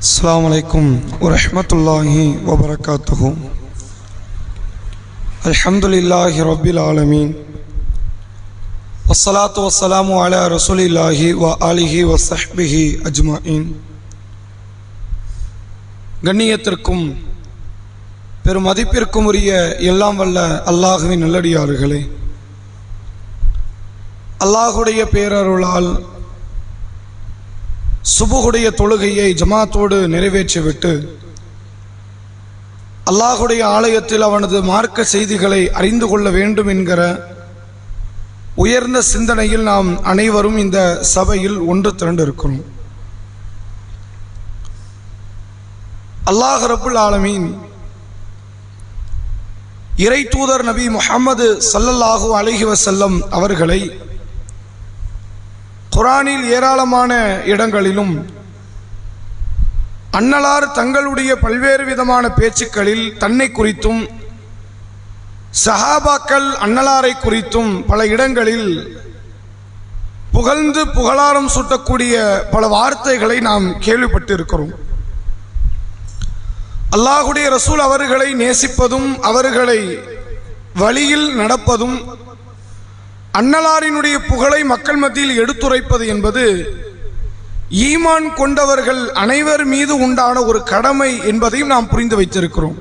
அஸ்லாம் வலைக்கும் வரமத்துல்லாஹி வபரகாத்துஹூ அல்ஹம்துலில்லாஹி ரபில் ஆலமீன் வசலாத்து வசலாமு அலா ரசூலில்லாஹி வ அலிஹி வசஹ்பிஹி அஜ்மாயின் கண்ணியத்திற்கும் பெரும் மதிப்பிற்கும் உரிய எல்லாம் வல்ல அல்லாஹுவின் நல்லடியார்களே. அல்லாஹுடைய பேரருளால் சுபுகுடைய தொழுகையை ஜமாத்தோடு நிறைவேற்றிவிட்டு அல்லாஹுடைய ஆலயத்தில் அவனது மார்க்க செய்திகளை அறிந்து கொள்ள வேண்டும் என்கிற உயர்ந்த சிந்தனையில் நாம் அனைவரும் இந்த சபையில் ஒன்று திரண்டிருக்கிறோம். அல்லாஹ் ரபுல் ஆலமீன் இறை தூதர் நபி முகமது சல்லல்லாஹு அலைஹி வசல்லம் அவர்களை குரானில் ஏராளமான இடங்களிலும் அன்னலார் தங்களுடைய பல்வேறு விதமான பேச்சுக்களில் தன்னை குறித்தும் சஹாபாக்கள் அன்னலாரை குறித்தும் பல இடங்களில் புகழ்ந்து புகழாரம் சூட்டக்கூடிய பல வார்த்தைகளை நாம் கேள்விப்பட்டிருக்கிறோம். அல்லாஹுடைய ரசூல் அவர்களை நேசிப்பதும் அவர்களை வழியில் நடப்பதும் அன்னலாரினுடைய புகழை மக்கள் மத்தியில் எடுத்துரைப்பது என்பது ஈமான் கொண்டவர்கள் அனைவர் மீது உண்டான ஒரு கடமை என்பதையும் நாம் புரிந்து வைத்திருக்கிறோம்.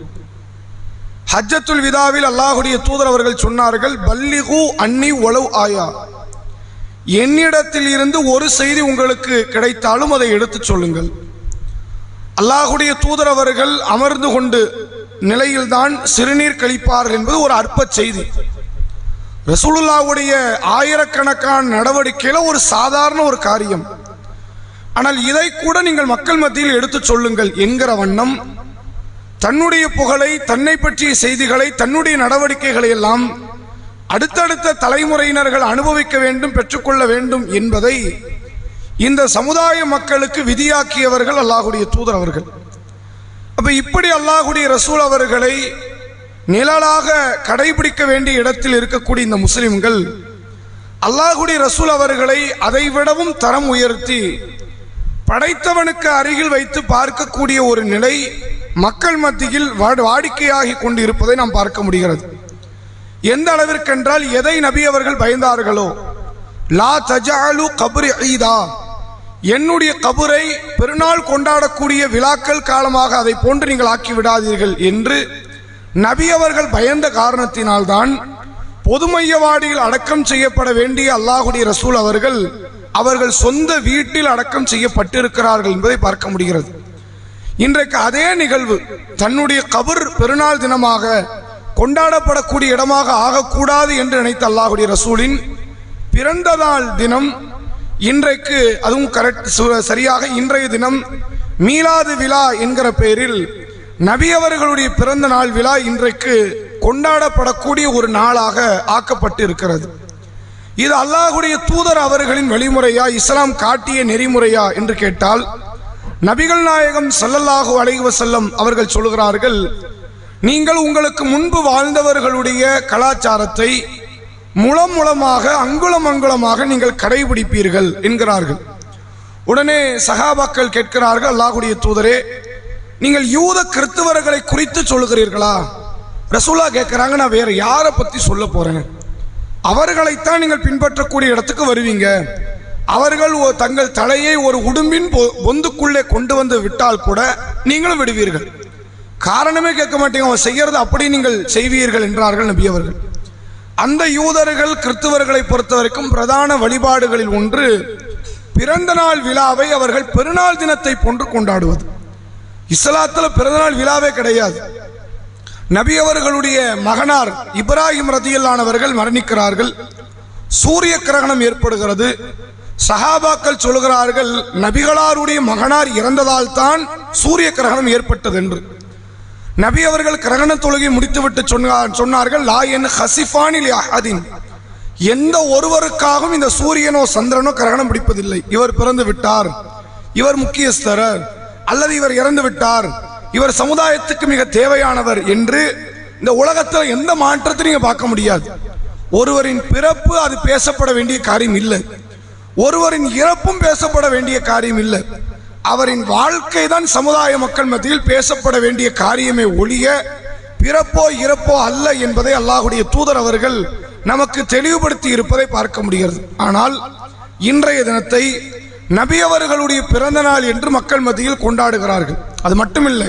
ஹஜ்ஜத்துல் விதாவில் அல்லாஹுடைய தூதர் அவர்கள் சொன்னார்கள் பல்லிகு அன்னி ஒளவு ஆயா. என்னிடத்தில் இருந்து ஒரு செய்தி உங்களுக்கு கிடைத்தாலும் அதை எடுத்துச் சொல்லுங்கள். அல்லாஹுடைய தூதர் அவர்கள் அமர்ந்து கொண்டு நிலையில்தான் சிறுநீர் கழிப்பார்கள் என்பது ஒரு அற்ப செய்தி. ரசூலுல்லாவுடைய ஆயிரக்கணக்கான நடவடிக்கையில் ஒரு சாதாரண ஒரு காரியம். ஆனால் இதை கூட நீங்கள் மக்கள் மத்தியில் எடுத்துச் சொல்லுங்கள் என்கிற வண்ணம் தன்னுடைய புகழை தன்னை பற்றிய செய்திகளை தன்னுடைய நடவடிக்கைகளை எல்லாம் அடுத்தடுத்த தலைமுறையினர்கள் அனுபவிக்க வேண்டும் பெற்றுக்கொள்ள வேண்டும் என்பதை இந்த சமுதாய மக்களுக்கு விதியாக்கியவர்கள் அல்லாஹுடைய தூதர் அவர்கள். அப்ப இப்படி அல்லாஹுடைய ரசூல் அவர்களை நிழலாக கடைபிடிக்க வேண்டிய இடத்தில் இருக்கக்கூடிய இந்த முஸ்லிம்கள் அல்லாஹுடி ரசூல் அவர்களை அதை விடவும் தரம் உயர்த்தி படைத்தவனுக்கு அருகில் வைத்து பார்க்கக்கூடிய ஒரு நிலை மக்கள் மத்தியில் வாடிக்கையாகி கொண்டு இருப்பதை நாம் பார்க்க முடிகிறது. எந்த அளவிற்கென்றால் எதை நபி அவர்கள் பயந்தார்களோ லா தஜாலு கபுரி ஐதா என்னுடைய கபுரை பெருநாள் கொண்டாடக்கூடிய விழாக்கள் காலமாக அதை போன்று நீங்கள் ஆக்கி விடாதீர்கள் என்று நபி அவர்கள் பயந்த காரணத்தினால்தான் பொதுமையவாடியில் அடக்கம் செய்யப்பட வேண்டிய அல்லாஹுடைய ரசூல் அவர்கள் அவர்கள் சொந்த வீட்டில் அடக்கம் செய்யப்பட்டிருக்கிறார்கள் என்பதை பார்க்க முடிகிறது. இன்றைக்கு அதே நிகழ்வு தன்னுடைய கபர் பெருநாள் தினமாக கொண்டாடப்படக்கூடிய இடமாக ஆகக்கூடாது என்று நினைத்த அல்லாஹுடைய ரசூலின் பிறந்த நாள் தினம் இன்றைக்கு அதுவும் கரெக்ட் சரியாக இன்றைய தினம் மீலாது விழா என்கிற பெயரில் நபி அவர்களுடைய பிறந்த நாள் விழா இன்றைக்கு கொண்டாடப்படக்கூடிய ஒரு நாளாக ஆக்கப்பட்டு இருக்கிறது இது அல்லாஹுடைய தூதர் அவர்களின் வழிமுறையா இஸ்லாம் காட்டிய நெறிமுறையா என்று கேட்டால் நபிகள் நாயகம் சல்லல்லாஹு அலைவ செல்லம் அவர்கள் சொல்கிறார்கள் நீங்கள் உங்களுக்கு முன்பு வாழ்ந்தவர்களுடைய கலாச்சாரத்தை முளம் முளமாக அங்குலம் அங்குலமாக நீங்கள் கடைபிடிப்பீர்கள் என்கிறார்கள். உடனே சகாபாக்கள் கேட்கிறார்கள் அல்லாஹுடைய தூதரே நீங்கள் யூத கிறிஸ்தவர்களை குறித்து சொல்லுகிறீர்களா? ரசூலா கேட்குறாங்க நான் வேற யாரை பத்தி சொல்ல போறேன்? அவர்களைத்தான் நீங்கள் பின்பற்றக்கூடிய இடத்துக்கு வருவீங்க. அவர்கள் தங்கள் தலையை ஒரு உடும்பின் பொந்துக்குள்ளே கொண்டு வந்து விட்டால் கூட நீங்களும் விடுவீர்கள். காரணமே கேட்க மாட்டீங்க அவன் செய்யறது அப்படி நீங்கள் செய்வீர்கள் என்றார்கள் நபி அவர்கள். அந்த யூதர்கள் கிறிஸ்தவர்களை பொறுத்த வரைக்கும் பிரதான வழிபாடுகளில் ஒன்று பிறந்த நாள் விழாவை அவர்கள் பெருநாள் தினத்தை போன்று கொண்டாடுவது. இஸ்லாத்தில் பிறந்தநாள் விழாவே கிடையாது. நபி அவர்களுடைய மகனார் இப்ராஹிம் ரதியில்லானவர்கள் மரணிக்கிறார்கள். சூரிய கிரகணம் ஏற்படுகிறது. சஹாபாக்கள் சொல்கிறார்கள் நபிகளாருடைய மகனார் இறந்ததால் தான் சூரிய கிரகணம் ஏற்பட்டது என்று நபி அவர்கள் கிரகண தொழுகை முடித்துவிட்டு சொன்னார் சொன்னார்கள் லா என் ஹசிஃபானில் அஹதின். எந்த ஒருவருக்காகவும் இந்த சூரியனோ சந்திரனோ கிரகணம் பிடிப்பதில்லை. இவர் பிறந்து விட்டார். இவர் முக்கியஸ்தரர். அல்லது இவர் இறந்து விட்டார். இவர் சமுதாயத்துக்கு மிக தேவையானவர் என்று இந்த உலகத்தில் எந்த மாற்றத்தையும் நீங்க பார்க்க முடியாது. ஒருவரின் பிறப்பு அது பேசப்பட வேண்டிய காரியம் இல்லை. ஒருவரின் இறப்பும் பேசப்பட வேண்டிய காரியம் இல்லை. அவரின் வாழ்க்கை தான் சமுதாய மக்கள் மத்தியில் பேசப்பட வேண்டிய காரியமே ஒழிய பிறப்போ இறப்போ அல்ல என்பதை அல்லாஹுடைய தூதர் அவர்கள் நமக்கு தெளிவுபடுத்தி இருப்பதை பார்க்க முடிகிறது. ஆனால் இன்றைய தினத்தை நபி அவர்களுடைய பிறந்த நாள் என்று மக்கள் மத்தியில் கொண்டாடுகிறார்கள். அது மட்டுமில்லை.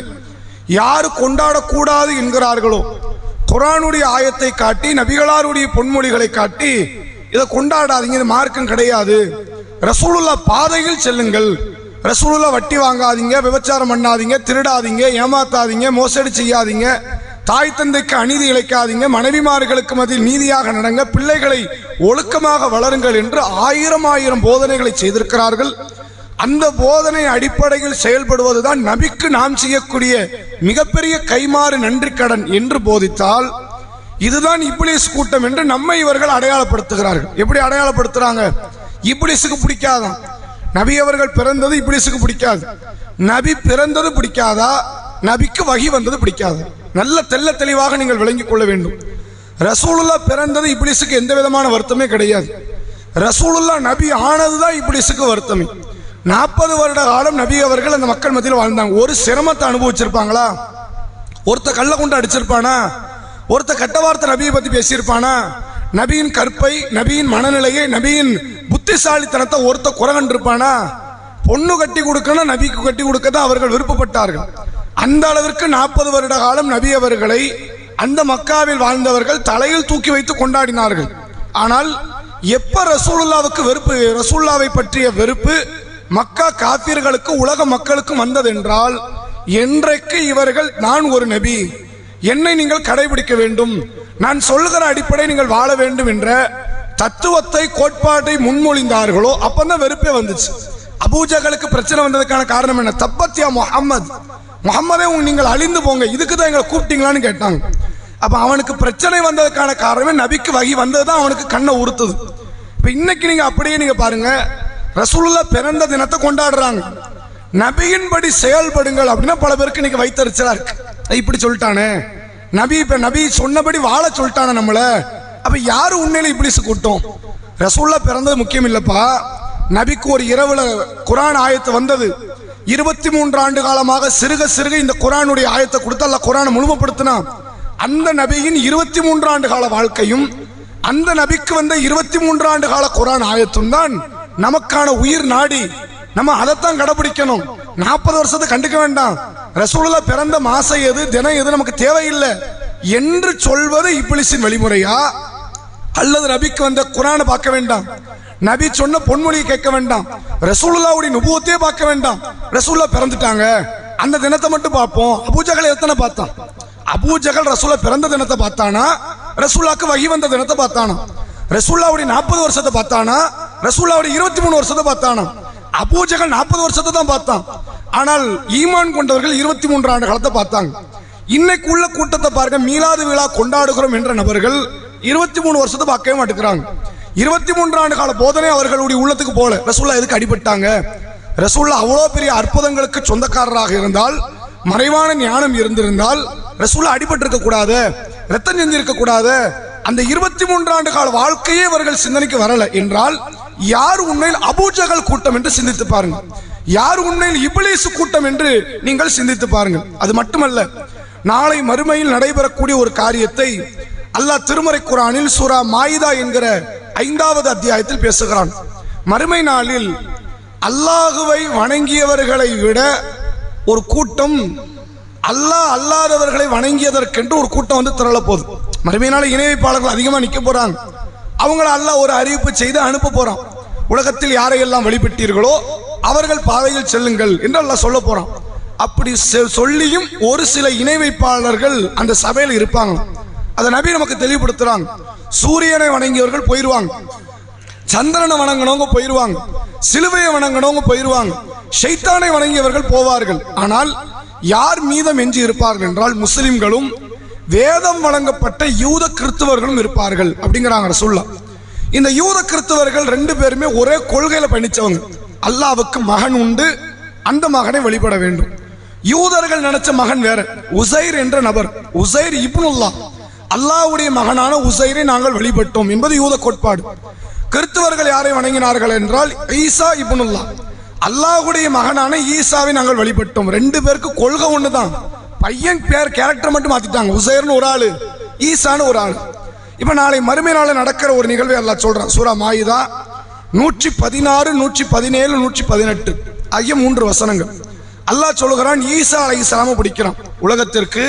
யார் கொண்டாடக்கூடாது என்கிறார்களோ குரானுடைய ஆயத்தை காட்டி நபிகளாருடைய பொன்மொழிகளை காட்டி இதை கொண்டாடாதீங்க இது மார்க்கம் கிடையாது. ரசூலுல்லா பாதையில் செல்லுங்கள். ரசூலுல்லா வட்டி வாங்காதீங்க விபச்சாரம் பண்ணாதீங்க திருடாதீங்க ஏமாத்தாதீங்க மோசடி செய்யாதீங்க. தாய் தந்தைக்கு அநீதி இழைக்காதீங்க. மனைவிமார்களுக்கு மத்தியில் நீதியாக நடங்க. பிள்ளைகளை ஒழுக்கமாக வளருங்கள் என்று ஆயிரம் ஆயிரம் போதனைகளை செய்திருக்கிறார்கள். அந்த போதனை அடிப்படையில் செயல்படுவதுதான் நபிக்கு நாம் செய்யக்கூடிய மிகப்பெரிய கைமாறு நன்றி கடன் என்று போதித்தால் இதுதான் இப்ளிஸ் கூட்டம் என்று நம்மை இவர்கள் அடையாளப்படுத்துகிறார்கள். எப்படி அடையாளப்படுத்துறாங்க? இப்ளிஸுக்கு பிடிக்காதான் நபி அவர்கள் பிறந்தது இப்ளிஸுக்கு பிடிக்காது. நபி பிறந்தது பிடிக்காதா? நபிக்கு வகி வந்தது பிடிக்காது. நல்ல தெள்ள தெளிவாக நீங்கள் விளங்கிக் கொள்ள வேண்டும். ரசூலுல்லா பிறந்தது இப்ளீஸுக்கு எந்த விதமான வருத்தமே கிடையாது. ரசூலுல்லா நபி ஆனதுதான் இப்ளீஸுக்கு வருத்தமே. நாற்பது வருட காலம் நபி அவர்கள் அந்த மக்கள் மத்தியில் வாழ்ந்தாங்க. ஒரு சிரமத்தை அனுபவிச்சிருப்பாங்களா? ஒருத்த கள்ள கொண்டு அடிச்சிருப்பானா? ஒருத்த கெட்ட வார்த்தை நபியை பத்தி பேசியிருப்பானா? நபியின் கற்பை நபியின் மனநிலையை நபியின் புத்திசாலித்தனத்தை ஒருத்த குறகண்டிருப்பானா பொண்ணு கட்டி கொடுக்கணும் நபிக்கு கட்டி கொடுக்க தான் அவர்கள் விருப்பப்பட்டார்கள். அந்த அளவிற்கு நாற்பது வருட காலம் நபி அவர்களை அந்த மக்காவில் வாழ்ந்தவர்கள் தலையில் தூக்கி வைத்து கொண்டாடினார்கள். ஆனால் எப்ப ரசூலுல்லாவுக்கு வெறுப்பு ரசூல்லாவை பற்றிய வெறுப்பு மக்கா காப்பீர்களுக்கு உலக மக்களுக்கும் வந்ததென்றால் என்றைக்கு இவர்கள் நான் ஒரு நபி என்னை நீங்கள் கடைபிடிக்க வேண்டும் நான் சொல்லுகிற அடிப்படை நீங்கள் வாழ வேண்டும் என்ற தத்துவத்தை கோட்பாட்டை முன்மொழிந்தார்களோ அப்பந்தான் வெறுப்பே வந்துச்சு. அபூஜகளுக்கு பிரச்சனை வந்ததுக்கான காரணம் என்ன? தப்பத்தியா முகமது முகம்மதே உங்க நீங்கள் அழிந்து போங்க. இதுக்கு தான் எங்களை கூப்பிட்டீங்களான்னு கேட்டாங்க. அப்போ அவனுக்கு பிரச்சனை வந்ததுக்கான காரணமே நபிக்கு வகி வந்தது தான் அவனுக்கு கண்ணை உறுத்துது. இப்போ இன்னைக்கு நீங்கள் அப்படியே நீங்கள் பாருங்க. ரசூலுல்லா பிறந்த தினத்தை கொண்டாடுறாங்க. நபியின்படி செயல்படுங்கள் அப்படின்னா பல பேருக்கு இன்னைக்கு வைத்தறிச்சலா இருக்கு. இப்படி சொல்லிட்டானே. நபி இப்போ நபி சொன்னபடி வாழ சொல்லிட்டானே நம்மளை. அப்போ யார் உண்மையில இப்படி கூட்டம் ரசூல்லா பிறந்தது முக்கியம் இல்லைப்பா. நபிக்கு ஒரு இரவுல குரான் ஆயத்து வந்தது. இருபத்தி மூன்று ஆண்டு காலமாக சிறுக சிறுக இந்த குரானுடைய ஆயத்தை கொடுத்து அல்ல குரானை முழுமைப்படுத்தினான் அந்த நபியின் இருபத்தி மூன்று ஆண்டு கால வாழ்க்கையும் அந்த நபிக்கு வந்த இருபத்தி மூன்று ஆண்டு கால குரான் ஆயத்தும் தான் நமக்கான உயிர் நாடி நம்ம அதைத்தான் கடைபிடிக்கணும். நாற்பது வருஷத்தை கண்டுக்க வேண்டாம். ரசூலுல்லா பிறந்த மாசம் எது தினம் எது நமக்கு தேவையில்லை. என்று சொல்வது இப்பிலிசின் வழிமுறையா? அல்லது நபிக்கு வந்த குரானை பார்க்க வேண்டாம். நபி சொன்ன பொன்மொழியை கேட்க வேண்டாம். ரசூலுல்லாவுடைய நுபுவத்தையே பார்க்க வேண்டாம். ரசூல்லா பிறந்துட்டாங்க. அந்த தினத்தை மட்டும் பார்ப்போம். அபூஜகளை எத்தனை பார்த்தான் அபூஜகல் ரசூலா பிறந்த தினத்தை பார்த்தானா? ரசூல்லாக்கு வகி வந்த தினத்தை பார்த்தானா? ரசூல்லாவுடைய நாற்பது வருஷத்தை பார்த்தானா? ரசூல்லாவுடைய இருபத்தி மூணு வருஷத்தை பார்த்தானா? அபூஜகல் நாற்பது வருஷத்தை தான் பார்த்தான். ஆனால் ஈமான் கொண்டவர்கள் இருபத்தி மூன்று ஆண்டு காலத்தை பார்த்தாங்க. இன்னைக்கு உள்ள கூட்டத்தை பாருங்க மீலாது விழா கொண்டாடுகிறோம் என்ற நபர்கள் இருபத்தி மூணு வருஷத்தை பார்க்கவே மாட்டேங்கிறாங்க. இருபத்தி மூன்று ஆண்டு கால போதனை அவர்களுடைய உள்ளத்துக்கு போல. ரசூல்லா எதுக்கு அடிபட்டாங்க? ரசூல்லா அவ்வளோ பெரிய அற்புதங்களுக்கு சொந்தக்காரராக இருந்தால் மறைவான ஞானம் இருந்திருந்தால் ரசூல்லா அடிபட்டிருக்க கூடாது ரத்தம் செஞ்சிருக்க கூடாது. அந்த இருபத்தி மூன்று ஆண்டு கால வாழ்க்கையே இவர்கள் சிந்தனைக்கு வரல என்றால் யார் உண்மையில் அபூஜகல் கூட்டம் என்று சிந்தித்து பாருங்கள். யார் உண்மையில் இபிலிசு கூட்டம் என்று நீங்கள் சிந்தித்து பாருங்கள். அது மட்டுமல்ல நாளை மறுமையில் நடைபெறக்கூடிய ஒரு காரியத்தை அல்லாஹ் திருமறை குரானில் சூரா மாயிதா என்கிற ஐந்தாவது அத்தியாயத்தில் பேசுகிறான். மறுமை நாளில் அல்லாஹுவை வணங்கியவர்களை விட ஒரு கூட்டம் அல்லாஹ் அல்லாதவர்களை வணங்கியதற்கென்று ஒரு கூட்டம் வந்து திரள போகுது. மறுமை நாள் இணை வைப்பாளர்கள் அதிகமாக நிற்க போகிறாங்க அவங்கள அல்லாஹ் ஒரு அறிவிப்பு செய்து அனுப்ப போகிறான் உலகத்தில் யாரையெல்லாம் வழிபட்டீர்களோ அவர்கள் பாதையில் செல்லுங்கள் என்று அல்லாஹ் சொல்ல போகிறான் அப்படி செ- சொல்லியும் ஒரு சில இணை வைப்பாளர்கள் அந்த சபையில் இருப்பாங்க அதை நபி நமக்கு தெளிவுபடுத்துறாங்க. சூரியனை வணங்கியவர்கள் போயிருவாங்க. சந்திரனை வணங்கினவங்க போயிருவாங்க. சிலுவையை வணங்கினவங்க போயிருவாங்க. ஷைத்தானை வணங்கியவர்கள் போவார்கள். ஆனால் யார் மீதம் எஞ்சி இருப்பார்கள் என்றால் முஸ்லிம்களும் வேதம் வழங்கப்பட்ட யூத கிறிஸ்தவர்களும் இருப்பார்கள் அப்படிங்கிறாங்க சொல்ல இந்த யூத கிறிஸ்தவர்கள் ரெண்டு பேருமே ஒரே கொள்கையில பயணிச்சவங்க. அல்லாவுக்கு மகன் உண்டு அந்த மகனை வழிபட வேண்டும். யூதர்கள் நினைச்ச மகன் வேற. உசைர் என்ற நபர். உசைர் இப்னுல்லா அல்லாவுடைய மகனான உசைரை நாங்கள் வழிபட்டோம் என்பது யூத கோட்பாடு. கிறிஸ்தவர்கள் யாரை வணங்கினார்கள் என்றால் ஈசா இபுனுல்லா. அல்லாஹ்வுடைய மகனான ஈசாவை நாங்கள் வழிபட்டோம். ரெண்டு பேருக்கு கொள்கை ஒண்ணுதான். பையன் பேர் கேரக்டர் மட்டும் மாத்திட்டாங்க. உசைர்னு ஒரு ஆளு ஈசான்னு ஒரு ஆளு. இப்ப நாளை மறுமை நாள நடக்கிற ஒரு நிகழ்வை அல்லாஹ் சொல்றான். சூரா மாயிதா நூற்றி பதினாறு நூற்றி பதினேழு நூற்றி பதினெட்டு ஆகிய மூன்று வசனங்கள். அல்லாஹ் சொல்லுகிறான் ஈசா அலை இஸ்லாம பிடிக்கிறான். உலகத்திற்கு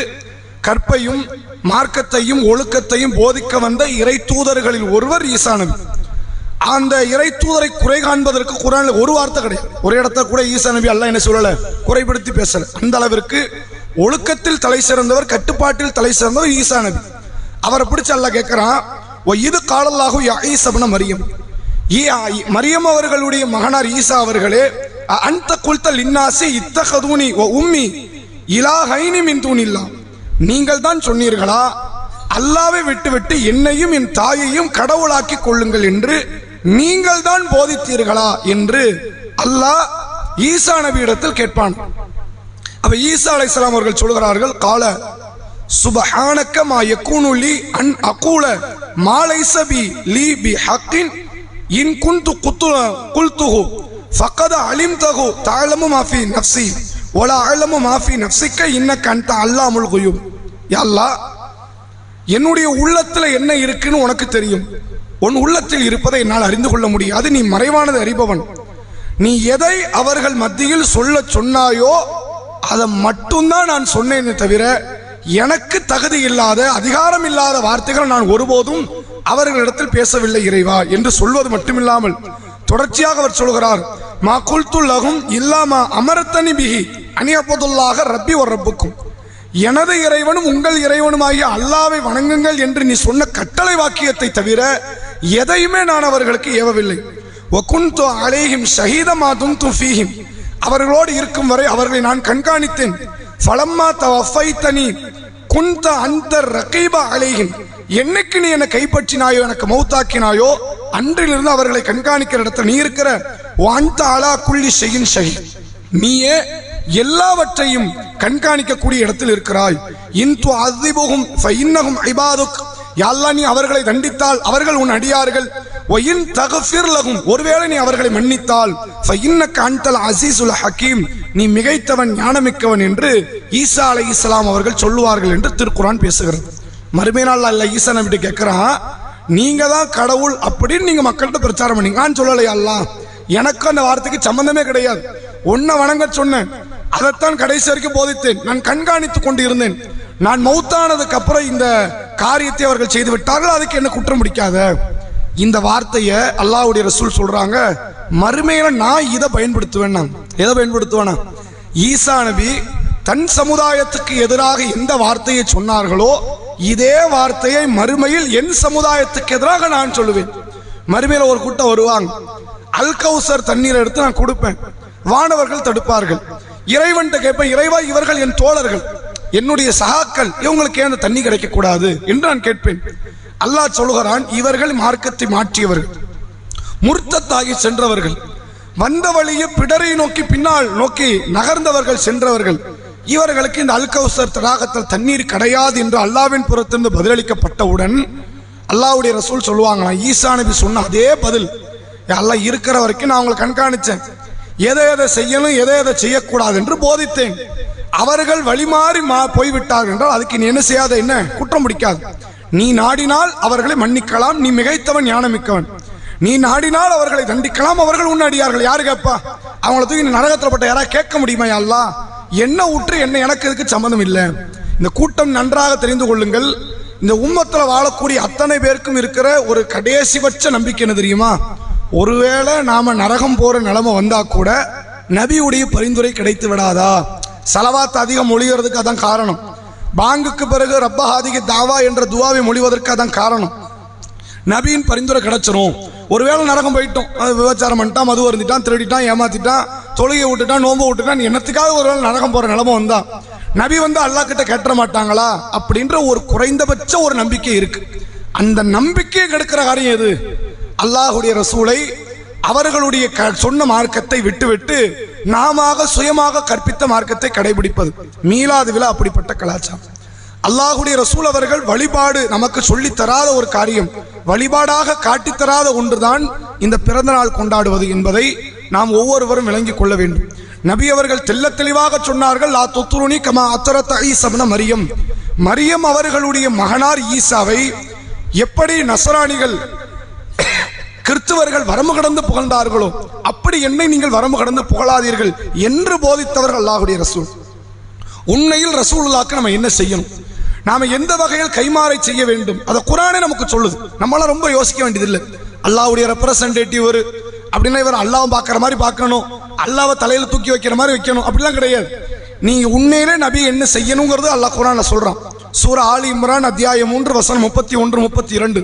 கற்பையும் மார்க்கத்தையும் ஒழுக்கத்தையும் போதிக்க வந்த இறை தூதர்களில் ஒருவர் ஈசா நபி அந்த இறை தூதரை குறை காண்பதற்கு குரானில் ஒரு வார்த்தை கிடையாது. ஒரு இடத்த கூட ஈசா நபி அல்லாஹ் என்ன சொல்லல? குறைபடுத்தி பேசல. அந்த அளவிற்கு ஒழுக்கத்தில் தலை சிறந்தவர் கட்டுப்பாட்டில் தலை சிறந்தவர் ஈசா நபி. அவரை பிடிச்ச அல்ல கேட்கிறான் இது காலல்லாகும் ஈசபன மரியம். ஈ- ஆ- மரியம் அவர்களுடைய மகனார் ஈசா அவர்களே அந்த குல்தல் இன்னாசி இத்தகதூனி ஒ உம்மி இலாஹைனி மின் தூணில்லாம் நீங்கள் தான் சொன்னீர்களா? அல்லாவை விட்டுவிட்டு என்னையும் என் தாயையும் கடவுளாக்கி கொள்ளுங்கள் என்று நீங்கள் தான் போதித்தீர்களா என்று அல்லாஹ் ஈசா நபியிடத்தில் கேட்பான். அப்ப ஈசா அலைஹிஸ்ஸலாம் அவர்கள் சொல்கிறார்கள் கால சுபஹானக்க மா யகூனு லி அன் அகூல மாலைச பி லி பி ஹக்கின் இன் குன்து குத்து குல்துஹு ஃபக்கத அலிம்தஹு தஅலமு மா ஃபீ வலா அலமு மாஃபி ஃபீ நஃப்ஸிக்க இன்னக அன்த அல்லாமுல் குயூப் அல்லாஹ் என்னுடைய உள்ளத்தில் என்ன இருக்குன்னு உனக்கு தெரியும். உன் உள்ளத்தில் இருப்பதை என்னால் அறிந்து கொள்ள முடியாது நீ மறைவானது அறிபவன். நீ எதை அவர்கள் மத்தியில் சொல்ல சொன்னாயோ அதை மட்டும்தான் நான் சொன்னேனே தவிர எனக்கு தகுதி இல்லாத அதிகாரம் இல்லாத வார்த்தைகள் நான் ஒருபோதும் அவர்களிடத்தில் பேசவில்லை இறைவா என்று சொல்வது மட்டுமில்லாமல் தொடர்ச்சியாக அவர் சொல்கிறார் மா குல்துல்லகும் இல்லாமா அமரத்தனி பிகி அணியப்பதுல்லாக ரப்பி ஒரு ரப்புக்கும். எனது இறைவனும் உங்கள் இறைவனுமாகிய அல்லாவை வணங்குங்கள் என்று நீ சொன்ன கட்டளை வாக்கியத்தை தவிர எதையுமே நான் அவர்களுக்கு ஏவவில்லை. ஒகுந்து அலேஹிம் ஷஹீதமா தும்து ஃபீஹிம். அவர்களோடு இருக்கும் வரை அவர்களை நான் கண்காணித்தேன். ஃபலம்மா தனி குந்த அந்த ரகீபா அலேஹிம். என்னைக்கு நீ என்னை கைப்பற்றினாயோ எனக்கு மௌத்தாக்கினாயோ அன்றிலிருந்து அவர்களை கண்காணிக்கிற இடத்துல நீ இருக்கிற. அந்த அலா குள்ளி செய்யின் ஷஹீத். நீயே எல்லாவற்றையும் கண்காணிக்கக்கூடிய இடத்தில் இருக்கிறாய். இன்து அதிபுகும் ஃபைன்னகும் ஐபாதுக் யாழ்லா நீ அவர்களை தண்டித்தால் அவர்கள் உன் அடியார்கள். ஒயின் தகஃபிர் லகும் ஒருவேளை நீ அவர்களை மன்னித்தால் ஃபைன்னக காண்டல் அசீசுல் ஹக்கீம் நீ மிகைத்தவன் ஞானமிக்கவன் என்று ஈசா அலை இஸ்லாம் அவர்கள் சொல்லுவார்கள் என்று திருக்குறான் பேசுகிறது. மறுமை நாள் அல்ல ஈசா நம்பிட்டு கேட்கிறான் நீங்க தான் கடவுள் அப்படின்னு நீங்க மக்கள்கிட்ட பிரச்சாரம் பண்ணீங்க. நான் சொல்லலையா அல்லாஹ்? அந்த வார்த்தைக்கு சம்மந்தமே கிடையாது. ஒன்ன வணங்க சொன்னேன். அதைத்தான் கடைசி வரைக்கும் போதித்தேன். நான் கண்காணித்துக் கொண்டு இருந்தேன் நான் மௌத்தானதுக்கு அப்புறம் இந்த காரியத்தை அவர்கள் செய்து விட்டார்கள். அதுக்கு என்ன குற்றம் பிடிக்காத? இந்த வார்த்தையை அல்லாவுடைய ரசூல் சொல்றாங்க மறுமையில நான் இதை பயன்படுத்துவேன் நான். எதை பயன்படுத்துவேனா? ஈசா நபி தன் சமுதாயத்துக்கு எதிராக எந்த வார்த்தையை சொன்னார்களோ இதே வார்த்தையை மறுமையில் என் சமுதாயத்துக்கு எதிராக நான் சொல்லுவேன். மறுமையில் ஒரு கூட்டம் வருவாங்க. அல்கௌசர் தண்ணீரை தண்ணீர் எடுத்து நான் கொடுப்பேன். வானவர்கள் தடுப்பார்கள். இறைவன்கிட்ட கேட்பேன் இறைவா இவர்கள் என் தோழர்கள். என்னுடைய சகாக்கள் இவங்களுக்கு ஏன் தண்ணி கிடைக்க கூடாது என்று நான் கேட்பேன். அல்லாஹ் சொல்கிறான் இவர்கள் மார்க்கத்தை மாற்றியவர்கள் முர்த்தத்தாகி சென்றவர்கள் வந்த வழியே பிடரை நோக்கி பின்னால் நோக்கி நகர்ந்தவர்கள் சென்றவர்கள். இவர்களுக்கு இந்த அல்கௌசர் தடாகத்தில் தண்ணீர் கிடையாது என்று அல்லாவின் புறத்திலிருந்து பதிலளிக்கப்பட்டவுடன் அல்லாவுடைய ரசூல் சொல்லுவாங்களாம் ஈசா நபி சொன்ன அதே பதில். அல்லாஹ் இருக்கிற வரைக்கும் நான் அவங்களை கண்காணிச்சேன். எதை எதை செய்யணும் எதை எதை செய்யக்கூடாது என்று போதித்தேன். அவர்கள் வழிமாறி மா போய்விட்டார்கள் என்றால் அதுக்கு நீ என்ன செய்யாத என்ன? குற்றம் பிடிக்காது. நீ நாடினால் அவர்களை மன்னிக்கலாம் நீ மிகைத்தவன் ஞானமிக்கவன். நீ நாடினால் அவர்களை தண்டிக்கலாம் அவர்கள் உன்னடியார்கள் யாரு கேட்பா? அவங்கள தூக்கி நீ நரகத்தில் பட்ட யாராவது கேட்க முடியுமா யா என்ன ஊற்று என்ன எனக்கு இதுக்கு சம்மந்தம் இல்லை. இந்த கூட்டம் நன்றாக தெரிந்து கொள்ளுங்கள். இந்த உம்மத்தில் வாழக்கூடிய அத்தனை பேருக்கும் இருக்கிற ஒரு கடைசிபட்ச நம்பிக்கை என்ன தெரியுமா? ஒருவேளை நாம நரகம் போற நிலைமை வந்தா கூட நபியுடைய பரிந்துரை கிடைத்து விடாதா? சலவாத் அதிகம் மொழிகிறதுக்கு அதான் காரணம். பாங்குக்கு பிறகு ரப்பஹாதிக்கு தாவா என்ற துவாவை மொழிவதற்கு அதான் காரணம். நபியின் பரிந்துரை கிடைச்சிரும். ஒருவேளை நரகம் போயிட்டோம். அது விபச்சாரம் பண்ணிட்டான் மது வருந்திட்டான் திருடிட்டான் ஏமாத்திட்டான் தொழுகை விட்டுட்டான் நோம்பு விட்டுட்டான் என்னத்துக்காக ஒருவேளை நரகம் போற நிலைமை வந்தா? நபி வந்து அல்லாஹ் கிட்ட கேட்ட மாட்டாங்களா? அப்படின்ற ஒரு குறைந்தபட்ச ஒரு நம்பிக்கை இருக்கு. அந்த நம்பிக்கையை கெடுக்கிற காரியம் எது? அல்லாஹுடைய ரசூலை அவர்களுடைய க- சொன்ன மார்க்கத்தை விட்டுவிட்டு நாம சுயமாக கற்பித்த மார்க்கத்தை கடைபிடிப்பது. மீளாது விழா அப்படிப்பட்ட கலாச்சாரம். அல்லாஹுடைய ரசூல் அவர்கள் வழிபாடு நமக்கு சொல்லி தராத ஒரு காரியம். வழிபாடாக காட்டித்தராத ஒன்றுதான் இந்த பிறந்த நாள் கொண்டாடுவது என்பதை நாம் ஒவ்வொருவரும் விளங்கிக் கொள்ள வேண்டும். நபி அவர்கள் தெல்ல தெளிவாக சொன்னார்கள் லா துத்துருனி கமா அத்தரத்த ஈசப்ன மரியம். மரியம் அவர்களுடைய மகனார் ஈசாவை எப்படி நசராணிகள் கிறிஸ்துவர்கள் வரம்பு கடந்து புகழ்ந்தார்களோ அப்படி என்னை நீங்கள் வரம்பு கடந்து புகழாதீர்கள் என்று போதித்தவர்கள் அல்லாஹுடைய ரசூல். உண்மையில் ரசூலுல்லாக்கு நம்ம என்ன செய்யணும்? நாம எந்த வகையில் கைமாறை செய்ய வேண்டும்? அதை குரானே நமக்கு சொல்லுது. நம்மளாம் ரொம்ப யோசிக்க வேண்டியதில்லை. அல்லாவுடைய ரெப்ரசன்டேட்டிவ் அப்படின்னா இவர் அல்லாஹ் பார்க்குற மாதிரி பார்க்கணும். அல்லாவை தலையில் தூக்கி வைக்கிற மாதிரி வைக்கணும். அப்படிலாம் கிடையாது. நீங்கள் உண்மையிலே நபி என்ன செய்யணுங்கிறது அல்லாஹ் குரான் சொல்கிறான் சூர ஆலி இம்ரான் அத்தியாயம் மூன்று வசனம் முப்பத்தி ஒன்று முப்பத்தி இரண்டு.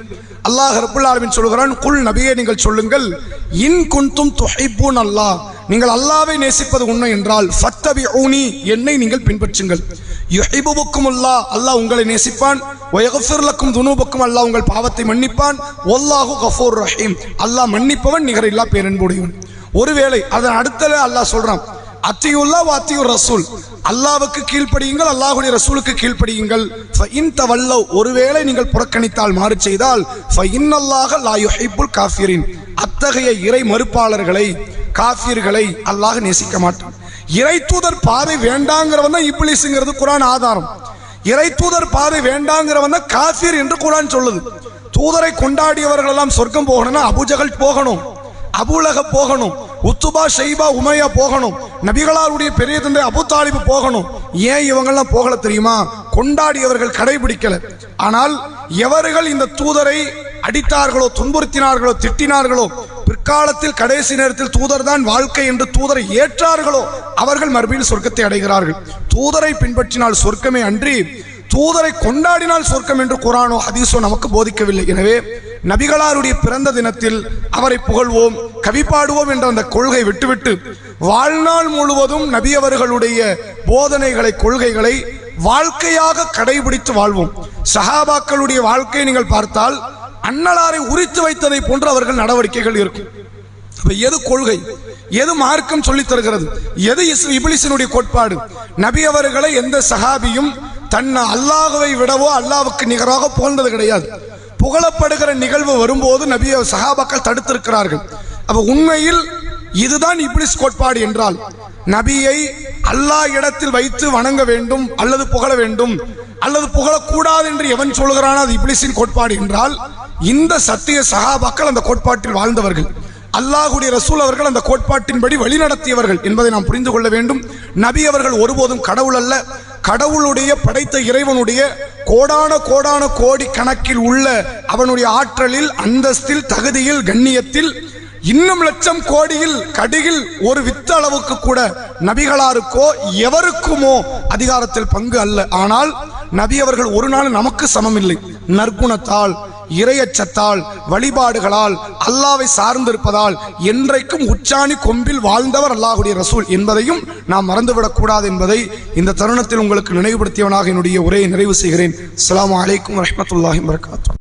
அல்லாஹ் ரபுல் சொல்கிறான் குல் நபியே நீங்கள் சொல்லுங்கள் இன் குன்தும் துஹைபூன் அல்லாஹ். நீங்கள் அல்லாவை நேசிப்பது உண்மை என்றால் ஃபத்தபி என்னை நீங்கள் பின்பற்றுங்கள். யுஹிபுக்கும் அல்லாஹ் அல்லாஹ் உங்களை நேசிப்பான். ஒயகஃபிர்லக்கும் துனூபுக்கும் அல்லாஹ் உங்கள் பாவத்தை மன்னிப்பான். ஒல்லாஹு கஃபூர் ரஹீம் அல்லாஹ் மன்னிப்பவன் நிகரில்லா பேரன்புடையவன். ஒருவேளை அதன் அடுத்தல அல்லாஹ் சொல்கிறான் அத்தியுல்லா வாத்தியூர் ரசூல். அல்லாவுக்கு கீழ்ப்படியுங்கள் அல்லாஹுடைய ரசூலுக்கு கீழ்ப்படியுங்கள். இன் தவல்லவ் ஒருவேளை நீங்கள் புறக்கணித்தால் மாறு செய்தால் இன்னல்லாக லா ஹைபுல் காஃபிரின். அத்தகைய இறை மறுப்பாளர்களை காஃபியர்களை அல்லாஹ் நேசிக்க மாட்டான். இறை தூதர் பாதை வேண்டாங்கிறவன் தான் இப்ளிஸுங்கிறது குரான் ஆதாரம். இறை தூதர் பாதை வேண்டாங்கிறவன் தான் காஃபியர் என்று குரான் சொல்லுது. தூதரை கொண்டாடியவர்கள் எல்லாம் சொர்க்கம் போகணும்னா அபுஜகல் போகணும். அபுலக போகணும். உத்துபா ஷைபா உமையா போகணும். நபிகளாருடைய பெரிய தந்தை அபுத்தாலிபு போகணும். ஏன் இவங்கெல்லாம் போகல தெரியுமா? கொண்டாடியவர்கள் கடைபிடிக்கல. ஆனால் எவர்கள் இந்த தூதரை அடித்தார்களோ துன்புறுத்தினார்களோ திட்டினார்களோ பிற்காலத்தில் கடைசி நேரத்தில் தூதர் தான் வாழ்க்கை என்று தூதரை ஏற்றார்களோ அவர்கள் மறுபடியும் சொர்க்கத்தை அடைகிறார்கள். தூதரை பின்பற்றினால் சொர்க்கமே அன்றி தூதரை கொண்டாடினால் சொர்க்கம் என்று குரானோ ஹதீஸோ நமக்கு போதிக்கவில்லை. எனவே நபிகளாருடைய பிறந்த தினத்தில் அவரை புகழ்வோம் கவி பாடுவோம் என்ற அந்த கொள்கை விட்டுவிட்டு வாழ்நாள் முழுவதும் நபி அவர்களுடைய போதனைகளை கொள்கைகளை வாழ்க்கையாக கடைபிடித்து வாழ்வோம். சஹாபாக்களுடைய வாழ்க்கையை நீங்கள் பார்த்தால் அன்னலாரை உரித்து வைத்ததை போன்று அவர்கள் நடவடிக்கைகள் இருக்கும். அப்ப எது கொள்கை? எது மார்க்கம் சொல்லித் தருகிறது? எது இஸ் இபிலிசனுடைய கோட்பாடு? நபி அவர்களை எந்த சஹாபியும் தன்னை அல்லாஹுவை விடவோ அல்லாவுக்கு நிகராக புகழ்ந்தது கிடையாது. புகழப்படுகிற நிகழ்வு வரும்போது நபிய சகாபாக்கள் தடுத்திருக்கிறார்கள். அப்ப உண்மையில் இதுதான் இப்ளிஸ் கோட்பாடு என்றால் நபியை அல்லாஹ் இடத்தில் வைத்து வணங்க வேண்டும் அல்லது புகழ வேண்டும் அல்லது புகழக்கூடாது என்று எவன் சொல்கிறானோ அது இப்ளிஸின் கோட்பாடு என்றால் இந்த சத்திய சகாபாக்கள் அந்த கோட்பாட்டில் வாழ்ந்தவர்கள். அல்லாஹுடைய ரசூல் அவர்கள் அந்த கோட்பாட்டின்படி வழிநடத்தியவர்கள் என்பதை நாம் புரிந்து கொள்ள வேண்டும். நபி அவர்கள் ஒருபோதும் கடவுள் அல்ல கடவுளுடைய படைத்த இறைவனுடைய கோடான கோடான கோடி கணக்கில் உள்ள அவனுடைய ஆற்றலில் அந்தஸ்தில் தகுதியில் கண்ணியத்தில் இன்னும் லட்சம் கோடியில் கடியில் ஒரு வித்த அளவுக்கு கூட நபிகளாருக்கோ எவருக்குமோ அதிகாரத்தில் பங்கு அல்ல. ஆனால் நபி அவர்கள் ஒரு நாள் நமக்கு சமமில்லை. நற்குணத்தால் இரையச்சத்தால் வழிபாடுகளால் அல்லாவை சார்ந்திருப்பதால் என்றைக்கும் உச்சாணி கொம்பில் வாழ்ந்தவர் அல்லாஹுடைய ரசூல் என்பதையும் நாம் மறந்துவிடக்கூடாது என்பதை இந்த தருணத்தில் உங்களுக்கு நினைவுபடுத்தியவனாக என்னுடைய உரையை நிறைவு செய்கிறேன். அஸ்லாம் அலைக்கும் வரமத்துல்லாஹி வரகாத்தூர்